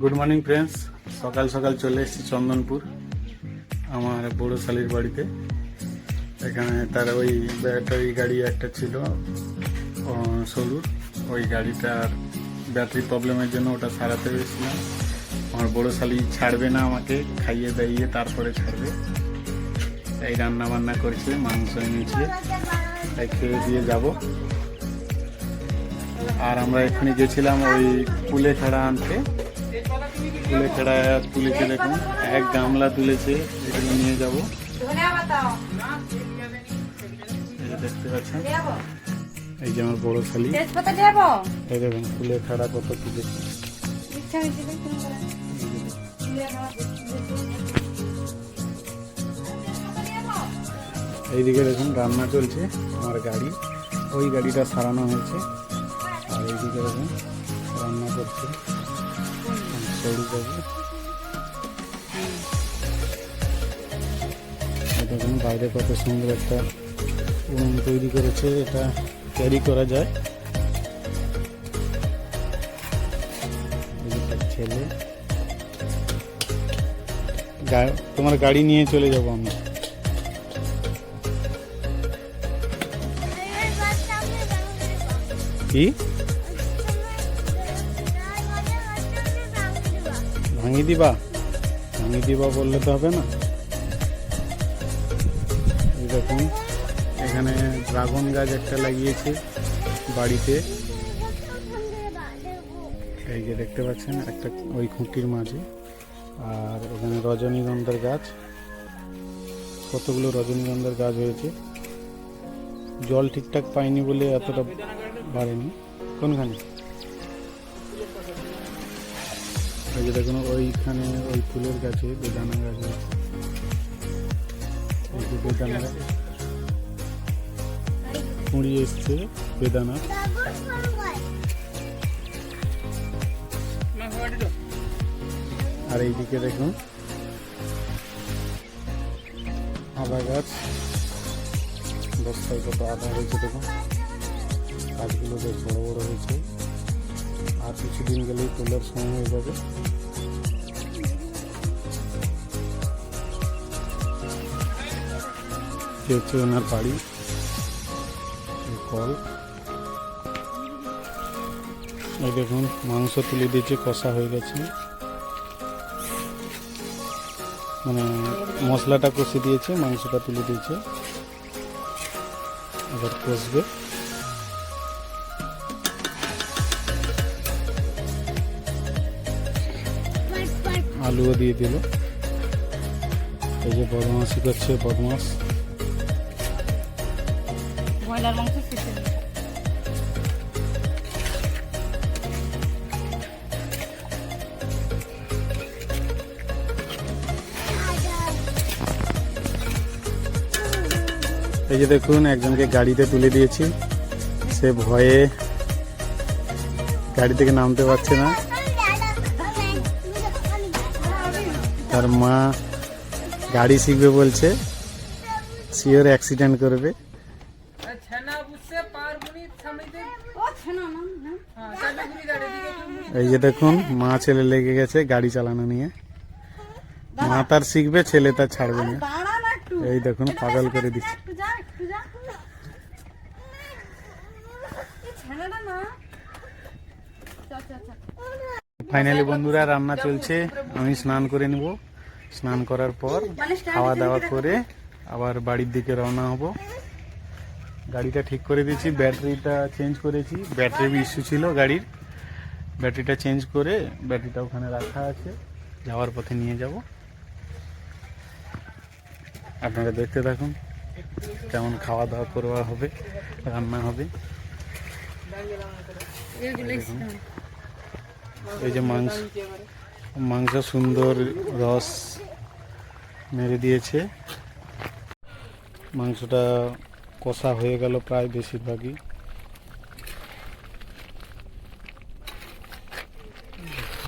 Good morning friends সকাল সকাল চলে এসেছি চন্দনপুর, আমার বড় শালির বাড়িতে। এখানে তার ওই ব্যাটারি গাড়ি একটা ছিল সরুর ওই গাড়িটার ব্যাটারি প্রবলেমের জন্য ওটা সারাতে গেছিলাম আমার বড় শালি ছাড়বে না আমাকে, খাইয়ে দাইয়ে তারপরে ছাড়বে। তাই রান্না বান্না করেছে, মাংস এনেছে। তাই খেয়ে দিয়ে যাব। আর আমরা এখানে গেছিলাম ওই কুলে খেড়া আনতে। তুলে খেড়া তুলেছে দেখুন এক গামলা তুলেছে এগুলো নিয়ে যাব। দেখতে পাচ্ছেন এই যে আমার বড় শালি এই দেখুন ফুলে খেড়া কত তুলেছে এইদিকে দেখুন রান্না চলছে আমার গাড়ি। ওই গাড়িটা সারানো হয়েছে। আর এইদিকে দেখুন রান্না করছে। সরু দেখুন। বাইরে কত সুন্দর একটা উনুন তৈরি করেছে এটা ক্যারি করা যায়। ছেলে। তোমার গাড়ি নিয়ে চলে যাব আমরা কি? ভাঙি দিবা? ভাঙি দিবা বললে তো হবে না। দেখুন, এখানে ড্রাগন গাছ একটা লাগিয়েছে বাড়িতে। এই যে দেখতে পাচ্ছেন, একটা ওই খুঁটির মাঝে। আর এখানে রজনীগন্ধার গাছ। কতগুলো রজনীগন্ধার গাছ হয়েছে। জল ঠিকঠাক পাইনি বলে এতটা বাড়েনি। কোনখানে? এই যে দেখুন, ওইখানে ওই ফুলের গাছে, বেদানা গাছ। বেদানা। গাছ এসছে, বেদানা। আর এইদিকে দেখুন, আদা গাছ। বস্তায় কত আদা হয়েছে, দেখুন। গাছগুলো বেশ বড় বড় হয়েছে। আর কিছুদিন গেলেই তোলার সময় হয়ে যাবে। এ হচ্ছে ওনার বাড়ি। কল। এই দেখুন, মাংস তুলে দিয়েছে, কষা হয়ে গেছে। মানে মশলাটা কষে দিয়েছে, মাংসটা তুলে দিয়েছে। এবার কষবে। আলুও দিয়ে দিল। এই যে বদমাসি করছে বদমাস ব্রয়লার মাংস এই যে দেখুন, একজনকে গাড়িতে তুলে দিয়েছি। সে ভয়ে গাড়ি থেকে নামতে পারছে না। তার মা গাড়ি শিখবে বলছে সিওর অ্যাক্সিডেন্ট করবে। এই যে দেখুন মা ছেলে লেগে গেছে গাড়ি চালানো নিয়ে। মা তার শিখবে ছেলে তার ছাড়বে না এই দেখুন পাগল করে দিচ্ছে। ফাইনালি বন্ধুরা রান্না চলছে। আমি স্নান করে নেব। স্নান করার পর খাওয়া দাওয়া করে আবার বাড়ির দিকে রওনা হব। গাড়িটা ঠিক করে দিয়েছি, ব্যাটারিটা চেঞ্জ করেছি, ব্যাটারি ইস্যু ছিল গাড়ির। ব্যাটারিটা চেঞ্জ করে ব্যাটারিটা ওখানে রাখা আছে, যাওয়ার পথে নিয়ে যাব। আপনারা দেখতে থাকুন কেমন খাওয়া দাওয়া করবা হবে, রান্না হবে। এই যে মাংস মাংস সুন্দর রস মেরে দিয়েছে। মাংসটা কষা হয়ে গেল প্রায় বেশিরভাগই।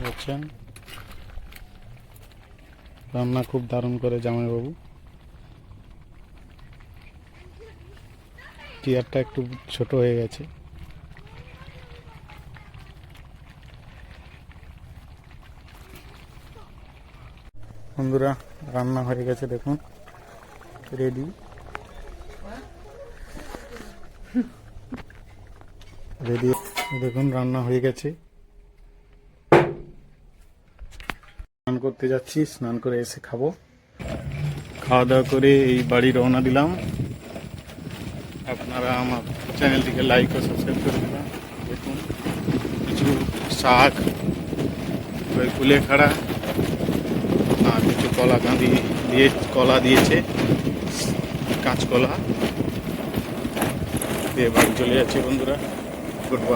বুঝছেন রান্না খুব দারুণ করে জামাইবাবু। চেয়ারটা একটু ছোট হয়ে গেছে। বন্ধুরা, রান্না হয়ে গেছে দেখুন। রেডি। রেডি। দেখুন, রান্না হয়ে গেছে। স্নান করতে যাচ্ছি, স্নান করে এসে খাব। খাওয়া দাওয়া করে এই বাড়ি রওনা দিলাম। আপনারা আমার চ্যানেলটিকে লাইক ও সাবস্ক্রাইব করে দেবেন। দেখুন, কিছু শাক কুলে খাড়া, আর কিছু কলা কাঁদি দিয়ে কলা দিয়েছে, কাঁচকলা। দিয়ে বাড়ি চলে যাচ্ছে বন্ধুরা। ഗുഡ്